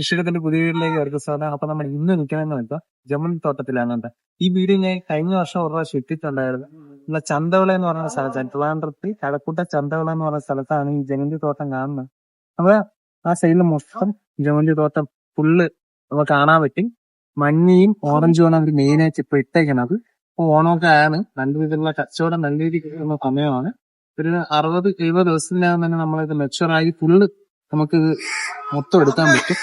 കൃഷിയിടത്തിന്റെ പുതിയ വീട്ടിലേക്ക് അവർക്ക് സാധനം. അപ്പൊ നമ്മൾ ഇന്ന് നിൽക്കണമെന്ന് വെച്ചാൽ ജമൻ തോട്ടത്തിലാണ് ഈ വീട് ഞാൻ കഴിഞ്ഞ വർഷം ഒരു പ്രാവശ്യം ഇട്ടിട്ടുണ്ടായിരുന്നു. എന്നാൽ ചന്തവിള എന്ന് പറയുന്ന സ്ഥലത്താണ് ട്രിവാൻഡ്രത്ത് കടക്കൂട്ട ചന്തവിള എന്ന് പറയുന്ന സ്ഥലത്താണ് ഈ ജമന്തി തോട്ടം കാണുന്നത്. അപ്പൊ ആ സൈഡിൽ മൊത്തം ജമന്തി തോട്ടം ഫുള്ള് നമുക്ക് കാണാൻ പറ്റും. മഞ്ഞയും ഓറഞ്ചും ആണ് അവർ മെയിനായിട്ട് ഇപ്പൊ ഇട്ടേക്കണത്. ഇപ്പൊ ഓണമൊക്കെ ആണ് നല്ല രീതിയിലുള്ള കച്ചവടം നല്ല രീതിയിൽ കിട്ടുന്ന സമയമാണ്. ഒരു അറുപത് എഴുപത് ദിവസത്തിനകം തന്നെ നമ്മളിത് മെച്ചുവർ ആയി ഫുള്ള് നമുക്ക് മൊത്തം എടുക്കാൻ പറ്റും.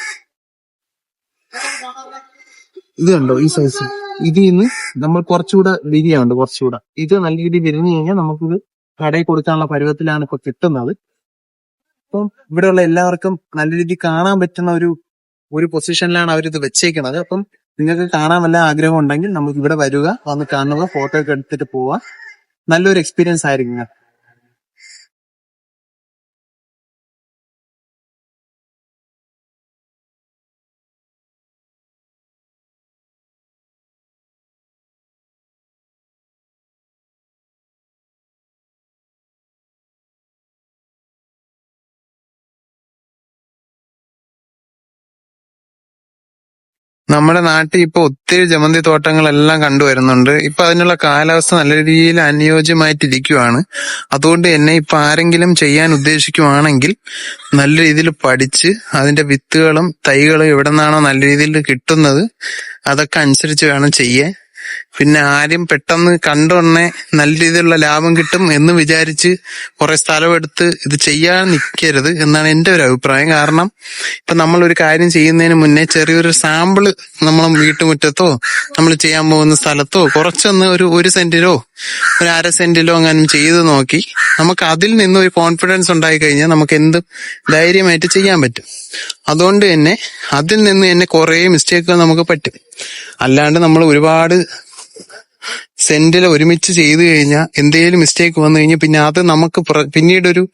ഇത് കണ്ടോ ഈ സൈസ് ഇതിൽ നിന്ന് നമ്മൾ കുറച്ചുകൂടെ വിരിയുണ്ട് കുറച്ചുകൂടെ. ഇത് നല്ല രീതിയിൽ വിരിഞ്ഞു കഴിഞ്ഞാൽ നമുക്കിത് കടയിൽ കൊടുക്കാനുള്ള പരുവത്തിലാണ് ഇപ്പൊ കിട്ടുന്നത്. അപ്പം ഇവിടെയുള്ള എല്ലാവർക്കും നല്ല രീതിയിൽ കാണാൻ പറ്റുന്ന ഒരു ഒരു പൊസിഷനിലാണ് അവരിത് വെച്ചേക്കുന്നത്. അപ്പം നിങ്ങൾക്ക് കാണാൻ വല്ല ആഗ്രഹം ഉണ്ടെങ്കിൽ നമുക്ക് ഇവിടെ വരിക വന്ന് കാണുക ഫോട്ടോ ഒക്കെ എടുത്തിട്ട് പോവുക. നല്ലൊരു എക്സ്പീരിയൻസ് ആയിരിക്കും നമ്മുടെ നാട്ടിൽ ഇപ്പൊ ഒത്തിരി ജമന്തി തോട്ടങ്ങളെല്ലാം കണ്ടുവരുന്നുണ്ട് ഇപ്പൊ അതിനുള്ള കാലാവസ്ഥ നല്ല രീതിയിൽ അനുയോജ്യമായിട്ടിരിക്കുവാണ്. അതുകൊണ്ട് തന്നെ ഇപ്പൊ ആരെങ്കിലും ചെയ്യാൻ ഉദ്ദേശിക്കുവാണെങ്കിൽ നല്ല രീതിയിൽ പഠിച്ച് അതിന്റെ വിത്തുകളും തൈകളും എവിടെ നിന്നാണോ നല്ല രീതിയിൽ കിട്ടുന്നത് അതൊക്കെ അനുസരിച്ച് വേണം ചെയ്യാൻ. പിന്നെ ആരും പെട്ടെന്ന് കണ്ടുടനെ നല്ല രീതിയിലുള്ള ലാഭം കിട്ടും എന്ന് വിചാരിച്ച് കുറെ സ്ഥലമെടുത്ത് ഇത് ചെയ്യാൻ നിൽക്കരുത് എന്നാണ് എന്റെ ഒരു അഭിപ്രായം. കാരണം ഇപ്പൊ നമ്മൾ ഒരു കാര്യം ചെയ്യുന്നതിന് മുന്നേ ചെറിയൊരു സാമ്പിൾ നമ്മളെ വീട്ടുമുറ്റത്തോ നമ്മൾ ചെയ്യാൻ പോകുന്ന സ്ഥലത്തോ കുറച്ചൊന്ന് ഒരു ഒരു സെന്റിലോ ഒരു അര സെന്റിലോ അങ്ങനെ ചെയ്ത് നോക്കി. നമുക്ക് അതിൽ നിന്ന് ഒരു കോൺഫിഡൻസ് ഉണ്ടായി കഴിഞ്ഞാൽ നമുക്ക് എന്ത് ധൈര്യമായിട്ട് ചെയ്യാൻ പറ്റും. അതുകൊണ്ട് തന്നെ അതിൽ നിന്ന് തന്നെ കുറെ മിസ്റ്റേക്കുകൾ നമുക്ക് പറ്റും. അല്ലാണ്ട് നമ്മൾ ഒരുപാട് സെന്റിൽ ഒരുമിച്ച് ചെയ്തു കഴിഞ്ഞാൽ എന്തെങ്കിലും മിസ്റ്റേക്ക് വന്നു കഴിഞ്ഞാൽ പിന്നെ അത് നമുക്ക് പിന്നീട് പിന്നീടൊരു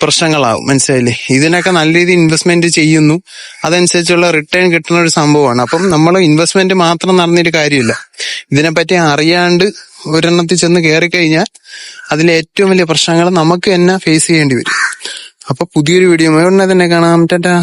പ്രശ്നങ്ങളാവും മനസ്സിലായില്ലേ ഇതിനൊക്കെ നല്ല രീതിയിൽ ഇൻവെസ്റ്റ്മെന്റ് ചെയ്യുന്നു അതനുസരിച്ചുള്ള റിട്ടേൺ കിട്ടുന്ന ഒരു സംഭവമാണ് അപ്പം നമ്മൾ ഇൻവെസ്റ്റ്മെന്റ് മാത്രം നടന്നൊരു കാര്യമില്ല ഇതിനെപ്പറ്റി അറിയാണ്ട് ഒരെണ്ണത്തിൽ ചെന്ന് കയറി കഴിഞ്ഞാൽ അതിലെ ഏറ്റവും വലിയ പ്രശ്നങ്ങൾ നമുക്ക് തന്നെ ഫേസ് ചെയ്യേണ്ടി വരും അപ്പൊ പുതിയൊരു വീഡിയോ ഉടനെ തന്നെ കാണാം ടാറ്റാ